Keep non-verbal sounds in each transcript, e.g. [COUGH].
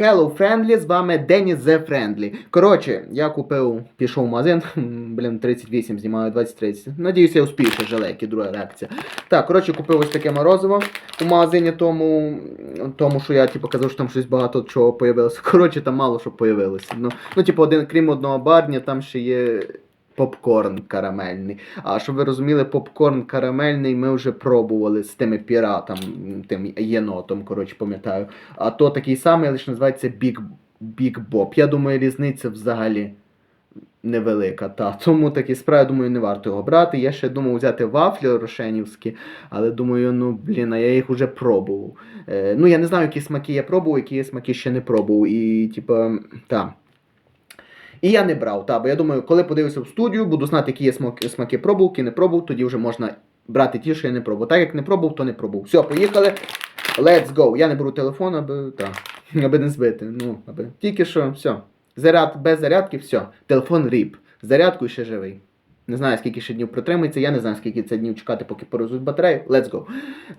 Hello Friendly, з вами Деніс The Friendly. Коротше, я купив, пішов в магазин, [LAUGHS] блін, 38 знімаю, 20-30. Надіюся, я успію ще друга реакція. Так, коротше, купив ось таке морозиво у магазині тому, тому що я типу, казав, що там щось багато чого появилося. [LAUGHS] Коротше, там мало що появилося. Ну, ну типу, один, крім одного барня, там ще є попкорн карамельний. А щоб ви розуміли, попкорн карамельний ми вже пробували з тими піратом, тим єнотом, коротше, пам'ятаю. А то такий самий, лише називається Big, Big Bob. Я думаю, різниця взагалі невелика. Та. Тому такі справи, думаю, не варто його брати. Я ще думав взяти вафлі рошенівські, але думаю, ну блін, а я їх вже пробував. Е, ну, я не знаю, які смаки я пробував, які смаки ще не пробував. І, типа, так. І я не брав, та, бо я думаю, коли подивлюся в студію, буду знати, які є смаки, смаки пробував, які не пробував, тоді вже можна брати ті, що я не пробував. Так як не пробував, то не пробував. Все, поїхали. Let's go. Я не беру телефон, аби, та, [LAUGHS] аби не збити. Ну, аби. Тільки що, все. Заряд, без зарядки, все. Телефон ріп. З зарядкою ще живий. Не знаю, скільки ще днів протримається, я не знаю, скільки це днів чекати, поки порозуть батарею. Let's go.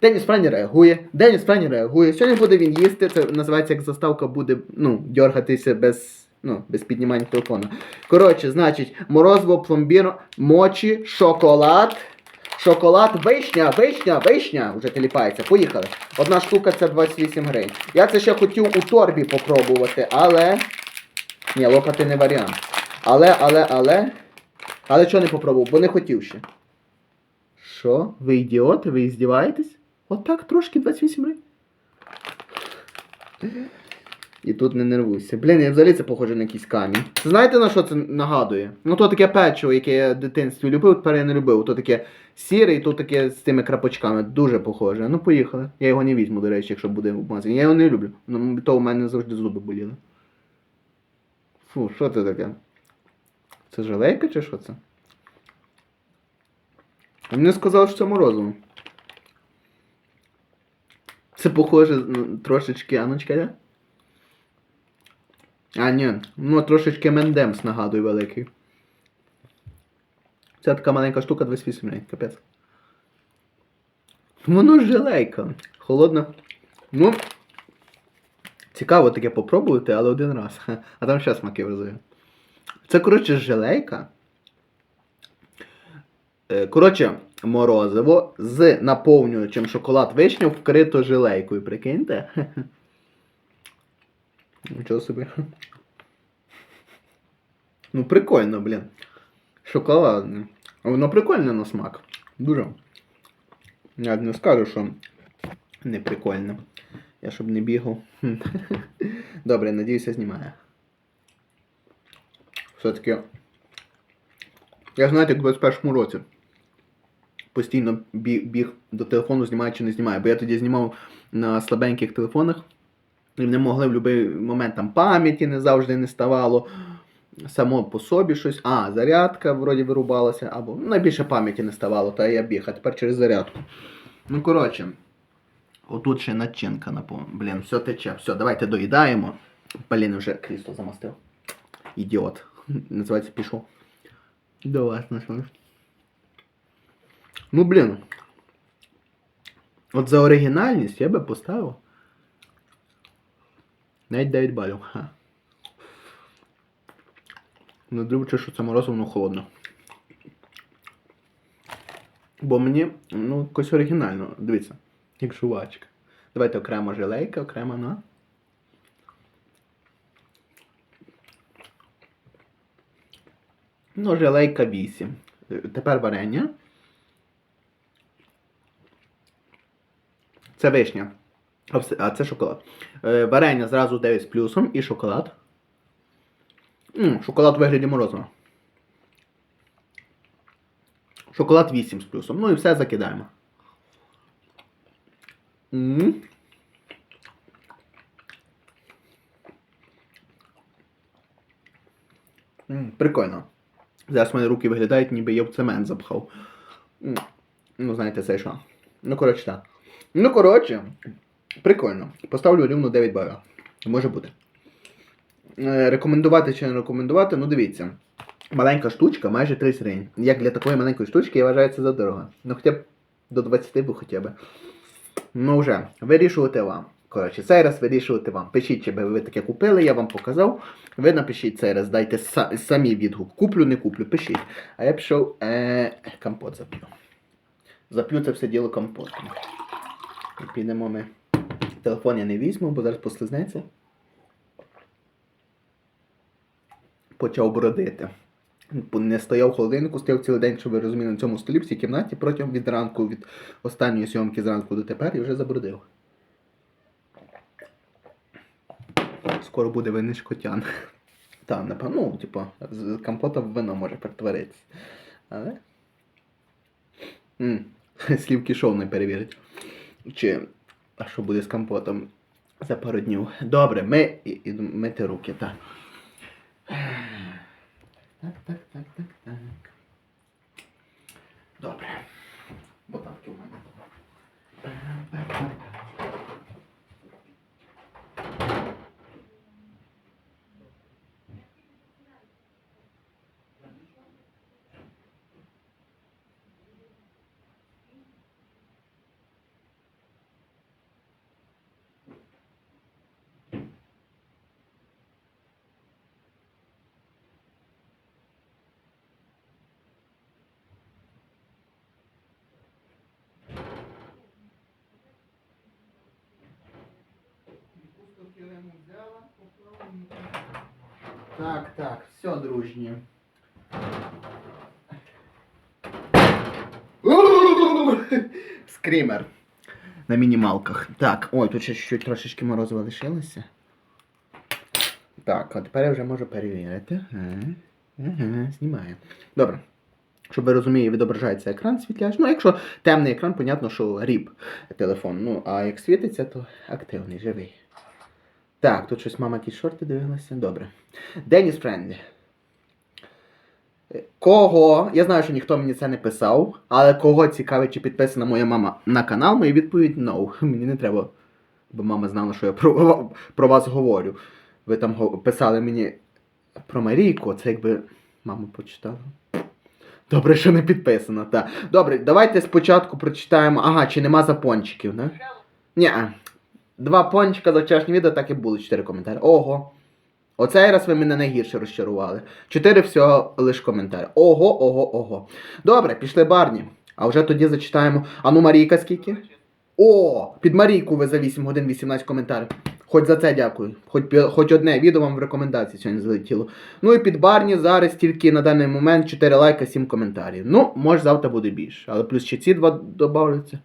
Деніс Франі реагує. Деніс Франі реагує. Сьогодні буде він їсти. Це називається як заставка буде ну, дергатися без, ну, без піднімання телефону. Коротше, значить, морозиво, пломбір, мочі, шоколад. Шоколад, вишня, вишня, вишня. Вже теліпається. Поїхали. Одна штука це 28 гривень. Я це ще хотів у торбі попробувати, але. Ні, лопати не варіант. Але, але, але. Але чого не попробував, бо не хотів ще. Що? Ви ідіоти? Ви здіваєтесь? Отак трошки 28 гривень. І тут не нервуйся. Блін, я взагалі це похоже на якийсь камінь. Знаєте на що це нагадує? Ну то таке печиво, яке я в дитинстві любив, тепер я не любив. То таке сіре і то таке з тими крапочками. Дуже похоже. Ну поїхали. Я його не візьму, до речі, якщо буде в. Я його не люблю. Ну, то у мене завжди зуби боліли. Фу, що це таке? Це жалейка чи що це? А Мені сказали, що це морозиво. Це похоже ну, трошечки, а ну чекайте. А, ні, ну трошечки Мендемс нагадує великий. Це така маленька штука 28 гривень, капець. Воно ж желейка. Холодна. Ну. Цікаво таке попробувати, але один раз. А там ще смаки везує. Це, коротше, желейка. Е, Коротше, морозиво з наповнюючим шоколад вишню вкрито желейкою, прикиньте. Нічого собі. Ну, прикольно, блін. Шоколадне. Воно прикольне на смак. Дуже. Я не скажу, що не прикольно. Я щоб не бігав. [LAUGHS] Добре, надіюся, знімає. Все-таки. Я знаєте, як в 21 році постійно біг, до телефону, знімаю чи не знімаю. Бо я тоді знімав на слабеньких телефонах. Вони могли в будь-який момент там пам'яті не завжди не ставало. Само по собі щось. А, зарядка вроді вирубалася, або ну, найбільше пам'яті не ставало, та я біг, а тепер через зарядку. Ну, коротше, отут ще начинка напевно. Блін, все тече. Все, давайте доїдаємо. Блін, вже крісло замастив. Ідіот. [LAUGHS] Називається пішов. До вас на. Ну, блін. От за оригінальність я би поставив. Навіть 9 балів. Ха. Не дивлячись, що це морозиво, воно холодно. Бо мені, ну, якось оригінально. Дивіться, як жувачка. Давайте окремо желейка, окремо на. Ну, желейка 8. Е, Тепер варення. Це вишня. А це шоколад. Е, варення зразу 9 з плюсом і шоколад. М, шоколад у вигляді морозива. Шоколад 8 з плюсом. Ну і все закидаємо. М. М, Прикольно. Зараз в мене руки виглядають, ніби я в цемент запхав. М, Ну, знаєте, це що. Ну, коротше, так. Ну, коротше, прикольно. Поставлю рівно 9 балів. Може бути. Е, Рекомендувати чи не рекомендувати, ну дивіться. Маленька штучка, майже 30 гривень. Як для такої маленької штучки, я вважаю це задорого. Ну хоча б до 20 бо хоча б. Ну вже, вирішувати вам. Коротше, цей раз вирішувати вам. Пишіть, чи би ви таке купили, я вам показав. Ви напишіть цей раз, дайте самі відгук. Куплю, не куплю, пишіть. А я пішов е, компот зап'ю. Зап'ю це все діло компотом. І підемо ми. Телефон я не візьму, бо зараз послизнеться. Почав бродити. Не стояв в холодильнику, стояв цілий день, щоб ви розуміли, на цьому столі в цій кімнаті протягом від ранку, від останньої зйомки зранку до тепер і вже забродив. Скоро буде винний шкотян. Та, напевно, ну, типу, з компота в вино може перетворитися. Але. м [LAUGHS] Слівки шоу не перевірить. Чи. А що буде з компотом за пару днів? Добре, ми і, і мити руки, так. Так, так, так, так, так. Добре. Ботавки у мене. Так, так, все, дружні. Скрімер. На мінімалках. Так, ой, тут ще чуть трошечки морозива лишилося. Так, а тепер я вже можу перевірити. Ага, ага, знімаю. Добре. Щоб ви розуміли, відображається екран світляш. Ну, якщо темний екран, понятно, що ріп телефон. Ну, а як світиться, то активний, живий. Так, тут щось мама якісь шорти дивилася. Добре. Деніс Френдлі. Е, Кого? Я знаю, що ніхто мені це не писав, але кого цікавить, чи підписана моя мама на канал, моя відповідь no. [LAUGHS] Мені не треба, бо мама знала, що я про, про вас говорю. Ви там писали мені про Марійку, це якби мама почитала. Добре, що не підписана, так. Добре, давайте спочатку прочитаємо. Ага, чи нема запончиків, не? Ні. Два пончика за вчорашнє відео, так і було. Чотири коментарі. Ого. Оцей раз ви мене найгірше розчарували. Чотири всього лиш коментарі. Ого, ого, ого. Добре, пішли барні. А вже тоді зачитаємо. А ну Марійка скільки? О! Під Марійку ви за 8 годин 18 коментарів. Хоч за це дякую. Хоч, хоч одне відео вам в рекомендації сьогодні залетіло. Ну і під барні зараз тільки на даний момент 4 лайка, 7 коментарів. Ну, може завтра буде більше. Але плюс ще ці два додавляться.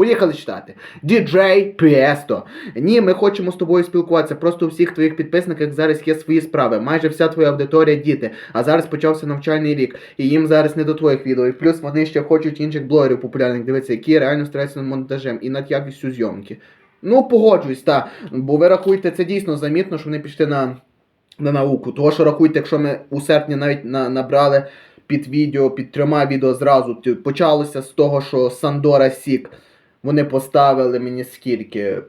Поїхали читати. DJ Піесто. Ні, ми хочемо з тобою спілкуватися. Просто у всіх твоїх підписниках зараз є свої справи. Майже вся твоя аудиторія діти. А зараз почався навчальний рік. І їм зараз не до твоїх відео. І плюс вони ще хочуть інших блогерів популярних дивитися, які реально стараються над монтажем і над якістю зйомки. Ну, погоджуюсь, та. Бо ви рахуєте, це дійсно замітно, що вони пішли на, на науку. Того, що рахуйте, якщо ми у серпні навіть на, набрали під відео, під трьома відео зразу. Почалося з того, що Сандора Сік. Вони поставили мені скільки.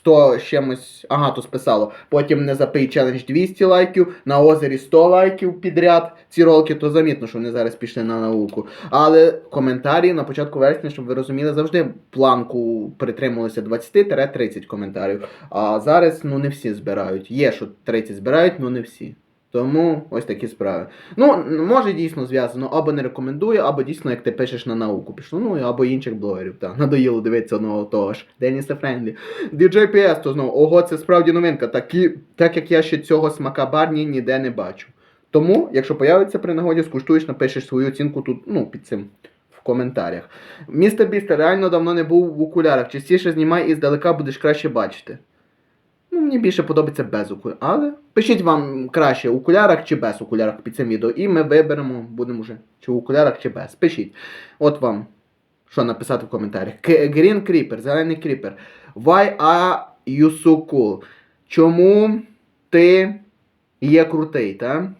100 з чимось. Ага, тут списало. Потім не запий челендж 200 лайків, на озері 100 лайків підряд. Ці ролики, то замітно, що вони зараз пішли на науку. Але коментарі на початку вересня, щоб ви розуміли, завжди планку притримувалися 20-30 коментарів. А зараз ну не всі збирають. Є, що 30 збирають, але не всі. Тому ось такі справи. Ну, може дійсно зв'язано, або не рекомендую, або дійсно, як ти пишеш на науку пішло. Ну, або інших блогерів. Так, надоїло дивитися одного того ж. Деніса Френдлі. DJ PS, то знову, ого, це справді новинка. Такі, так як я ще цього смака барні ніде не бачу. Тому, якщо появиться при нагоді, скуштуєш, напишеш свою оцінку тут, ну, під цим. В коментарях. Містер Бістер реально давно не був в окулярах. Частіше знімай і здалека будеш краще бачити. Ну, мені більше подобається без окулярів. Але пишіть вам краще в окулярах чи без окулярах під цим відео. І ми виберемо, будемо вже чи в окулярах, чи без. Пишіть. От вам, що написати в коментарях. Green Creeper, зелений кріпер. Why are you so cool? Чому ти є крутий, та?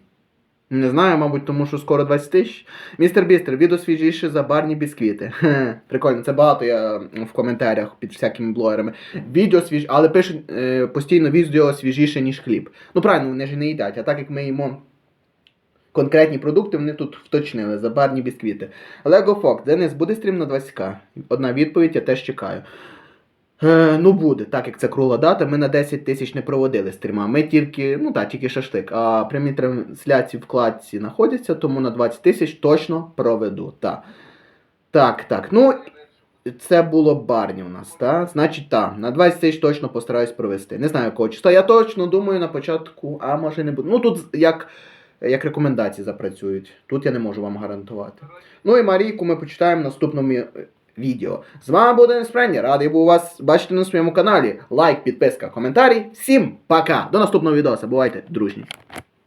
Не знаю, мабуть, тому що скоро 20 тисяч. Містер Бістер, відео свіжіше за барні бісквіти. [LAUGHS] Хе, Прикольно, це багато я в коментарях під всякими блогерами. Відео свіж, але пишуть е, постійно відео свіжіше, ніж хліб. Ну правильно, вони ж не їдять, а так як ми їмо конкретні продукти, вони тут вточнили за барні бісквіти. Лего Фок, Денис, буде стрім на 20к? Одна відповідь, я теж чекаю. Е, ну буде, так як це кругла дата, ми на 10 тисяч не проводили стріма. Ми тільки, ну так, тільки шашлик. А прямі трансляції вкладці знаходяться, тому на 20 тисяч точно проведу. Так, так. так. Ну, це було барні у нас, так? Значить, так, на 20 тисяч точно постараюсь провести. Не знаю якого числа. Я точно думаю на початку, а може не буду. Ну тут як, як рекомендації запрацюють. Тут я не можу вам гарантувати. Ну і Марійку ми почитаємо в наступному відео. З вами був Денис Френді. Радий був вас бачити на своєму каналі. Лайк, підписка, коментарі. Всім пока! До наступного відео. Бувайте дружні!